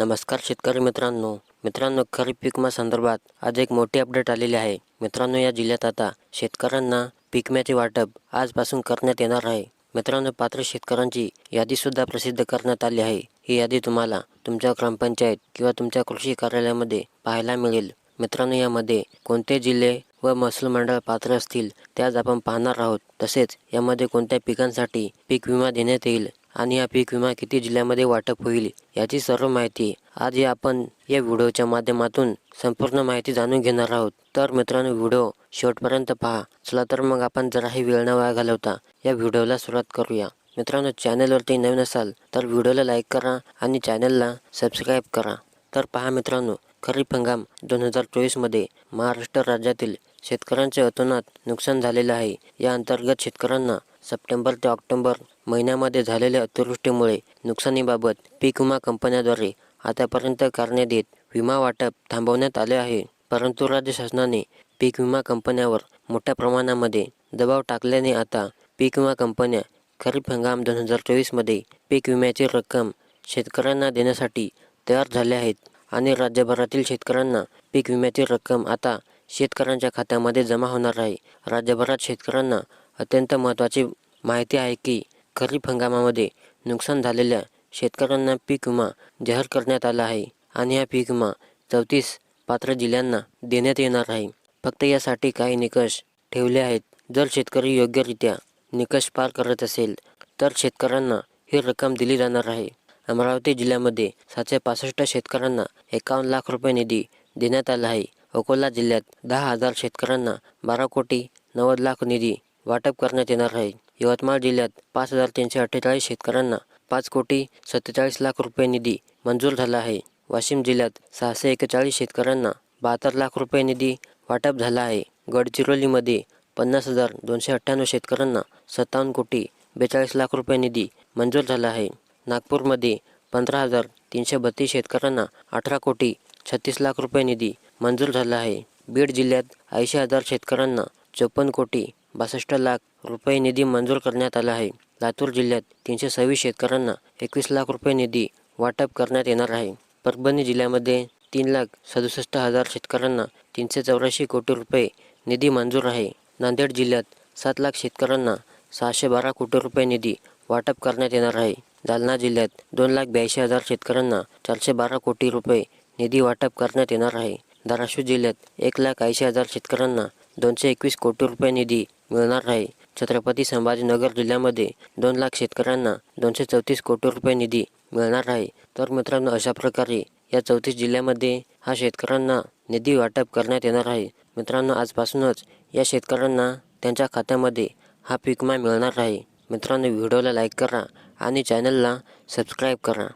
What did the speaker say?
नमस्कार शेतकरी मित्रांनो. मित्रांनो खरीप पिकमा संदर्भात आज एक मोठी अपडेट आलेली आहे. मित्रांनो या जिल्ह्यात आता शेतकऱ्यांना पिकम्याचे वाटप आजपासून करण्यात येणार आहे. मित्रांनो पात्र शेतकऱ्यांची यादीसुद्धा प्रसिद्ध करण्यात आली आहे. ही यादी तुम्हाला तुमच्या ग्रामपंचायत किंवा तुमच्या कृषी कार्यालयामध्ये पाहायला मिळेल. मित्रांनो यामध्ये कोणते जिल्हे व महसूल मंडळ पात्र असतील त्याच आपण पाहणार आहोत. तसेच यामध्ये कोणत्या पिकांसाठी पीक विमा देण्यात येईल आणि हा पीक विमा किती जिल्ह्यामध्ये वाटप होईल याची सर्व माहिती आज या आपण या व्हिडिओच्या माध्यमातून संपूर्ण माहिती जाणून घेणार आहोत. तर मित्रांनो व्हिडिओ शेवटपर्यंत पहा. चला तर मग आपण जराही वेळ न वाया घालवता या व्हिडिओला सुरुवात करूया. मित्रांनो चॅनलवरती नवीन असाल तर व्हिडिओला लाईक करा आणि चॅनलला सबस्क्राईब करा. तर पहा मित्रांनो खरीप हंगाम दोन हजार चोवीसमध्ये महाराष्ट्र राज्यातील शेतकऱ्यांच्या अतोनात नुकसान झालेलं आहे. या अंतर्गत शेतकऱ्यांना सप्टेंबर ते ऑक्टोबर महिन्यामध्ये झालेल्या अतिवृष्टीमुळे नुकसानीबाबत पीक विमा कंपन्याद्वारे आतापर्यंत करण्यात येत विमा वाटप थांबवण्यात आले आहे. परंतु राज्य शासनाने पीक विमा कंपन्यावर मोठ्या प्रमाणामध्ये दबाव टाकल्याने आता पीक विमा कंपन्या खरीप हंगाम दोन हजार चोवीसमध्ये पीक विम्याची रक्कम शेतकऱ्यांना देण्यासाठी तयार झाल्या आहेत आणि राज्यभरातील शेतकऱ्यांना पीक विम्याची रक्कम आता शेतकऱ्यांच्या खात्यामध्ये जमा होणार आहे. राज्यभरात शेतकऱ्यांना अत्यंत महत्त्वाची माहिती आहे की खरीप हंगामामध्ये नुकसान झालेल्या शेतकऱ्यांना पीक विमा जाहीर करण्यात आला आहे आणि हा पीक विमा चौतीस पात्र जिल्ह्यांना देण्यात येणार आहे. फक्त यासाठी काही निकष ठेवले आहेत. जर शेतकरी योग्यरित्या निकष पार करत असेल तर शेतकऱ्यांना ही रक्कम दिली जाणार आहे. अमरावती जिल्ह्यामध्ये सातशे पासष्ट शेतकऱ्यांना एकावन्न लाख रुपये निधी देण्यात आला आहे. अकोला जिल्ह्यात दहा हजार शेतकऱ्यांना बारा कोटी नव्वद लाख निधी वाटप करण्यात येणार आहे. यवतमाळ जिल्ह्यात पाच हजार तीनशे अठ्ठेचाळीस शेतकऱ्यांना पाच कोटी सत्तेचाळीस लाख रुपये निधी मंजूर झाला आहे. वाशिम जिल्ह्यात सहाशे एकेचाळीस शेतकऱ्यांना बहात्तर लाख रुपये निधी वाटप झाला आहे. गडचिरोलीमध्ये पन्नास हजार दोनशे अठ्ठ्याण्णव शेतकऱ्यांना सत्तावन्न कोटी बेचाळीस लाख रुपये निधी मंजूर झाला आहे. नागपूरमध्ये पंधरा हजार तीनशे बत्तीस शेतकऱ्यांना अठरा कोटी छत्तीस लाख रुपये निधी मंजूर झाला आहे. बीड जिल्ह्यात ऐंशी हजार शेतकऱ्यांना चोपन्न कोटी बासष्ट लाख रुपये निधी मंजूर करण्यात आला आहे. लातूर जिल्ह्यात तीनशे सव्वीस शेतकऱ्यांना एकवीस लाख रुपये निधी वाटप करण्यात येणार आहे. परभणी जिल्ह्यामध्ये तीन लाख सदुसष्ट हजार शेतकऱ्यांना तीनशे चौऱ्याऐंशी कोटी रुपये निधी मंजूर आहे. नांदेड जिल्ह्यात सात लाख शेतकऱ्यांना सहाशे बारा कोटी रुपये निधी वाटप करण्यात येणार आहे. जालना जिल्ह्यात दोन लाख ब्याऐंशी हजार शेतकऱ्यांना चारशे बारा कोटी रुपये निधी वाटप करण्यात येणार आहे. धाराशिव जिल्ह्यात एक लाख ऐंशी हजार शेतकऱ्यांना दोनशे एकवीस कोटी रुपये निधी मिळणार आहे छत्रपती संभाजीनगर जिल्ह्यामध्ये दोन लाख शेतकऱ्यांना दोनशे चौतीस कोटी रुपये निधी मिळणार आहे. तर मित्रांनो अशा प्रकारे या चौतीस जिल्ह्यामध्ये हा शेतकऱ्यांना निधी वाटप करण्यात येणार आहे. मित्रांनो आजपासूनच या शेतकऱ्यांना त्यांच्या खात्यामध्ये हा पीक मिळणार आहे. मित्रांनो व्हिडिओला लाईक करा आणि चॅनलला सबस्क्राईब करा.